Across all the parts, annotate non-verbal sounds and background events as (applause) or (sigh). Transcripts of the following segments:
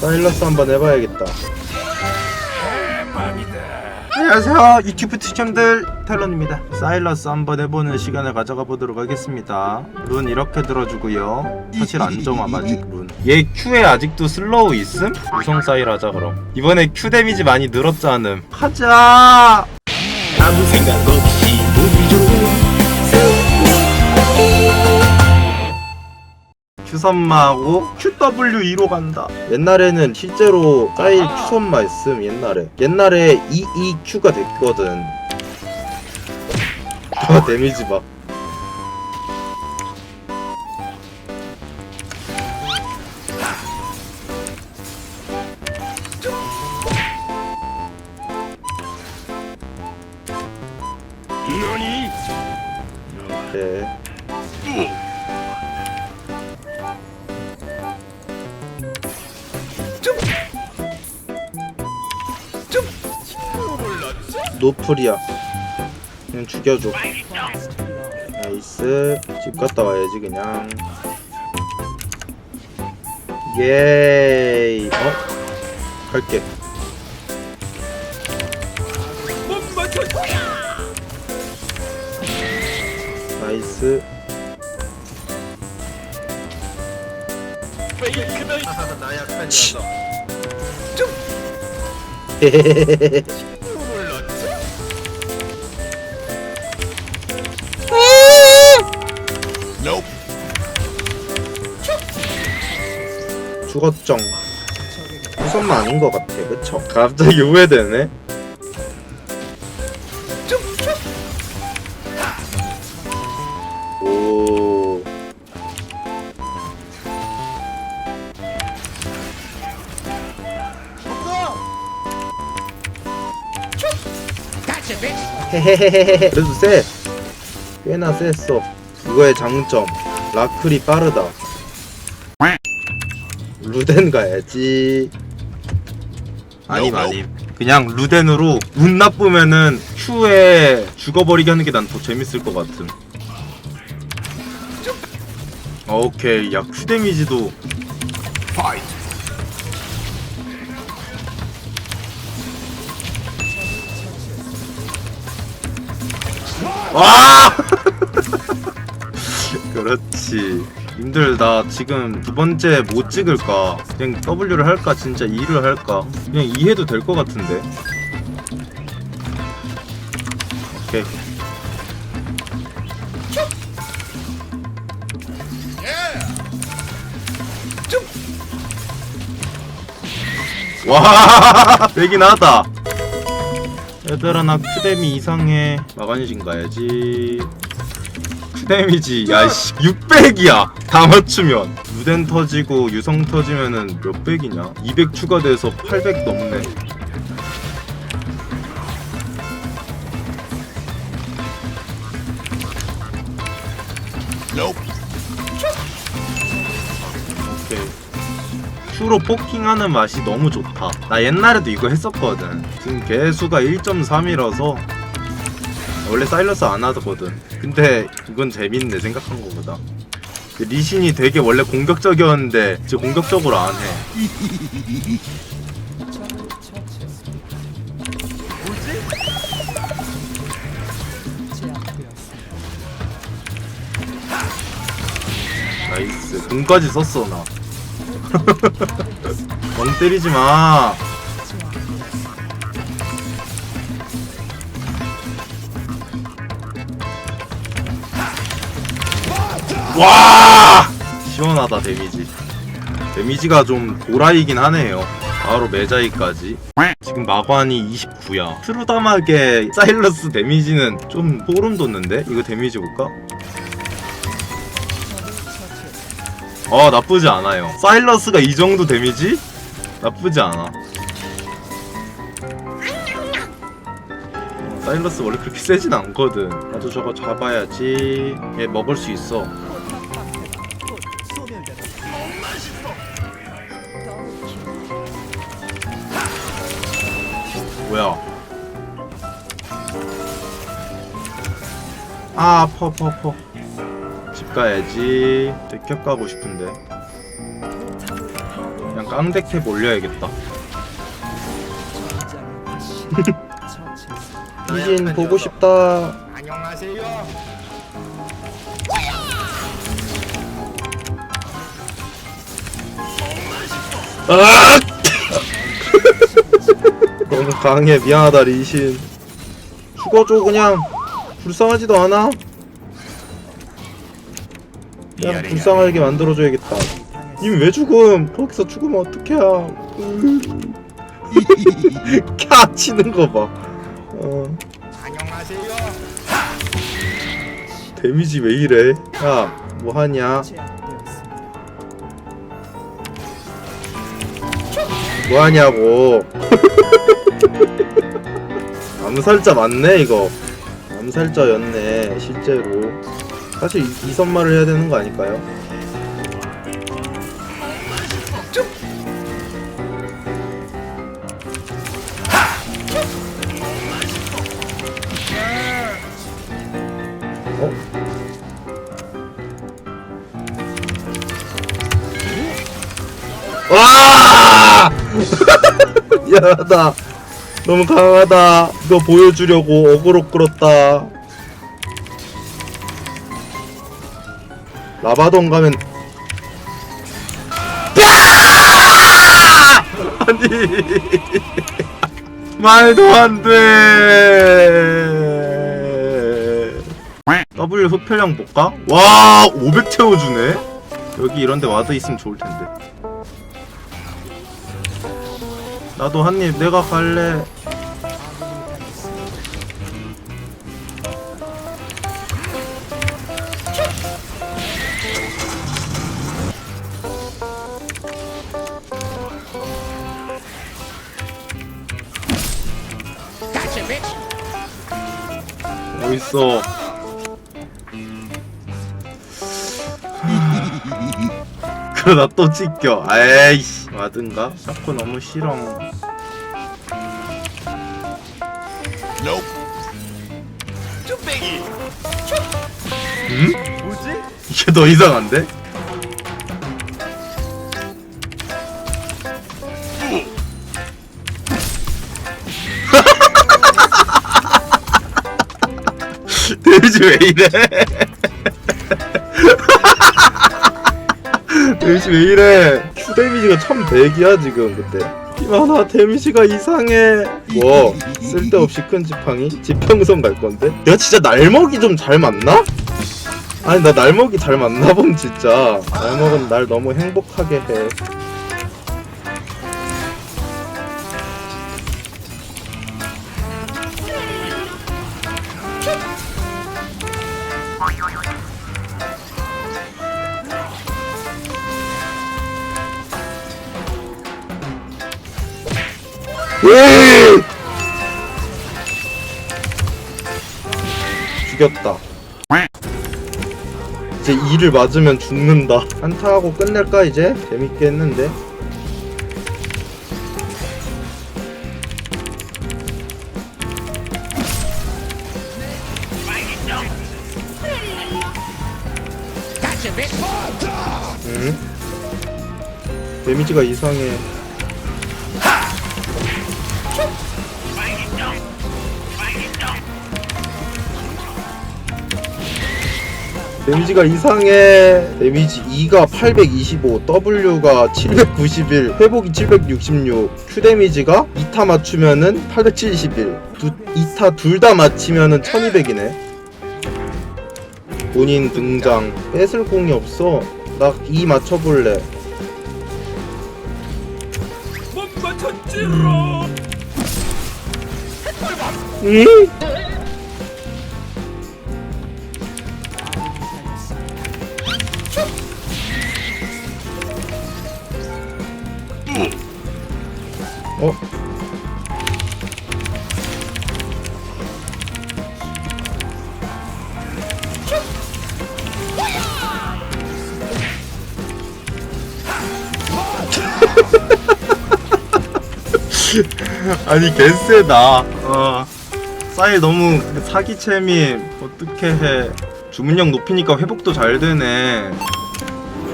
사일러스 한번 해봐야겠다. 안녕하세요. 유튜브 시청들 텔런입니다. 사일러스 한번 해보는 시간을 가져가 보도록 하겠습니다. 룬 이렇게 들어주고요. 사실 안 정함 아직 룬얘 Q에 아직도 슬로우 있음? 우성 사일 하자 그럼. 이번에 Q 데미지 많이 늘었잖음? 하자! 아무 생각 없 Q선마하고 QW2로 간다. 옛날에는 실제로 사일 Q선마 있음 옛날에. 옛날에 EEQ가 됐거든. 아 데미지 봐 노플이야. 그냥 죽여줘. 나이스. 집 갔다 와야지 그냥. 예이. 어? 갈게. 나이스. 페이크다 나약한 녀석. 헤헤헤헤. 죽었정. 우선만 아닌 것 같아, 그쵸? 갑자기 후회되네. 오. 헤헤헤헤헤. 그래도 세. 꽤나 셌어. 이거의 장점. 라클이 빠르다. 루덴 가야지. 아님 아님. 그냥 루덴으로 운 나쁘면은 Q에 죽어버리게 하는 게 난 더 재밌을 것 같음. 오케이, 야 Q 데미지도 파이트 와! (laughs) 그렇지. 님들 나 지금 두 번째 못 찍을까? 그냥 W를 할까? 진짜 E를 할까? 그냥 E 해도 될 것 같은데. 오케이. 와, (laughs) 되긴 하다. 얘들아 나 큐데미 이상해 마간신 가야지 큐 데미지 야씨. 600이야. 다 맞추면. 루덴 터지고 유성 터지면은 몇 백이냐? 200 추가돼서 800 넘네. 오케이. 큐로 포킹하는 맛이 너무 좋다. 나 옛날에도 이거 했었거든. 지금 개수가 1.3이라서. 원래 사일러스 안 하거든. 근데 이건 재밌네 생각한 거보다. 그 리신이 되게 원래 공격적이었는데 이제 공격적으로 안 해. 나이스. 공까지 썼어 나. (laughs) 멍 때리지 마. 와! 시원하다 데미지. 데미지가 좀 도라이긴 하네요. 바로 메자이까지. 지금 마관이 29야. 트루다막의 사일러스 데미지는 좀 소름 돋는데? 이거 데미지 볼까? 어 나쁘지 않아요 사일러스가 이 정도 데미지? 나쁘지 않아 어, 사일러스 원래 그렇게 세진 않거든 나도 저거 잡아야지 얘 먹을 수 있어 뭐야 아 아파 아파 아파 집 가야지. 대캡 가고 싶은데. 그냥 깡백탭 올려야겠다. (laughs) 이진 보고 싶다. 안녕하세요. 아! 너무 강해. 미안하다 리신. 죽어줘 그냥. 불쌍하지도 않아. 그냥 불쌍하게 만들어줘야겠다. 님 왜 죽음? 거기서 죽으면 어떡해 (laughs) 캬 치는 거봐. 어, 안녕하세요. 데미지 왜 이래? 야 뭐하냐? 뭐하냐고 (laughs) (laughs) 암살자 맞네 이거 암살자였네 실제로 사실 이, 이 선말을 해야 되는 거 아닐까요? 어? 와! (laughs) 미안하다. 너무 강하다. 이거 보여주려고 어그로 끌었다. 라바돈 가면 야! 아니 (laughs) 말도 안 돼. W 흡혈량 볼까? 와, 500 채워주네. 여기 이런데 와드 있으면 좋을 텐데. 나도 한 입 내가 갈래. 어딨어? (laughs) 그러다 또 찢겨. 에이씨. 와든가? 자꾸 너무 싫어. 응? 뭐지? 이게 더 이상한데? (laughs) 데미지 왜 이래? (laughs) 데미지 왜 이래? 데미지가 1100이야 지금 그때 이만하 데미지가 이상해 뭐 쓸데없이 큰 지팡이? 지평선 갈 건데? 내가 진짜 날먹이 좀 잘 맞나? 아니 나 날먹이 잘 맞나 봄 진짜 날먹은 날 너무 행복하게 해 왜? 죽였다 이제 이를 맞으면 죽는다 한타하고 끝낼까 이제? 재밌게 했는데 응? 데미지가 이상해 데미지가 이상해. 데미지 2가 825 W가 791 회복이 766 Q 데미지가 2타 맞추면은 871 두, 2타 둘 다 맞히면은 1200이네. 본인 등장. 뺏을 공이 없어. 나 2 맞춰볼래. 못 맞췄지롱. 응? 어? (laughs) 아니 개쎄다. 어. 쌀 너무 사기챔이 어떻게 해. 주문력 높이니까 회복도 잘 되네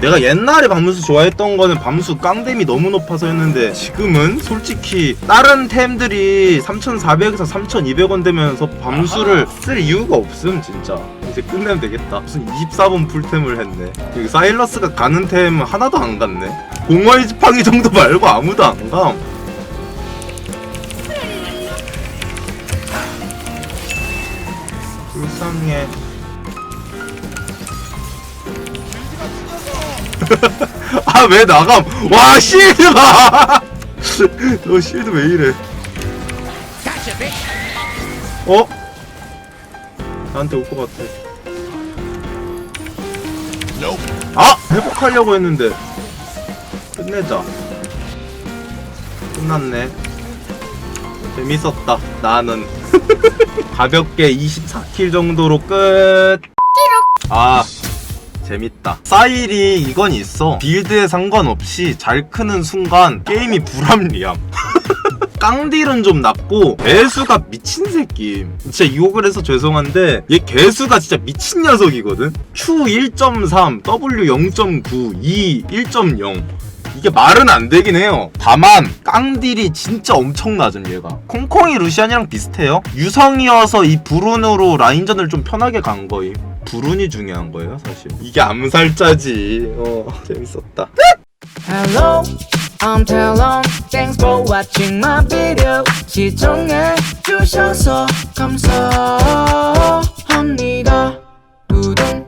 내가 옛날에 밤수 좋아했던 거는 밤수 깡댐이 너무 높아서였는데 지금은 솔직히 다른 템들이 3,400에서 3,200원 되면서 밤수를 쓸 이유가 없음 진짜. 이제 끝내면 되겠다. 무슨 24번 풀템을 했네. 여기 사일러스가 가는 템 하나도 안 갔네. 공허의 지팡이 정도 말고 아무도 안감. 불쌍해 (laughs) 아 왜 나감? 와 실드가! (laughs) 너 실드 왜 이래? 어? 나한테 올 것 같아. 아! 회복하려고 했는데. 끝내자. 끝났네. 재밌었다 나는. (laughs) 가볍게 24킬 정도로 끝. 아, 재밌다. 사일이 이건 있어. 빌드에 상관없이 잘 크는 순간 게임이 불합리함. (laughs) 깡딜은 좀 낮고 개수가 미친 새끼. 진짜 이곡을 해서 죄송한데 얘 개수가 진짜 미친 녀석이거든. Q 1.3, W 0.9, E 1.0. 이게 말은 안 되긴 해요. 다만 깡딜이 진짜 엄청 낮음 얘가. 콩콩이 루시안이랑 비슷해요. 유성이어서 이 불운으로 라인전을 좀 편하게 간 거임. 불운이 중요한 거예요 사실. 이게 암살자지. 어 재밌었다. Hello, I'm Talon. Thanks for watching my video. 시청해 주셔서 감사합니다. 두둥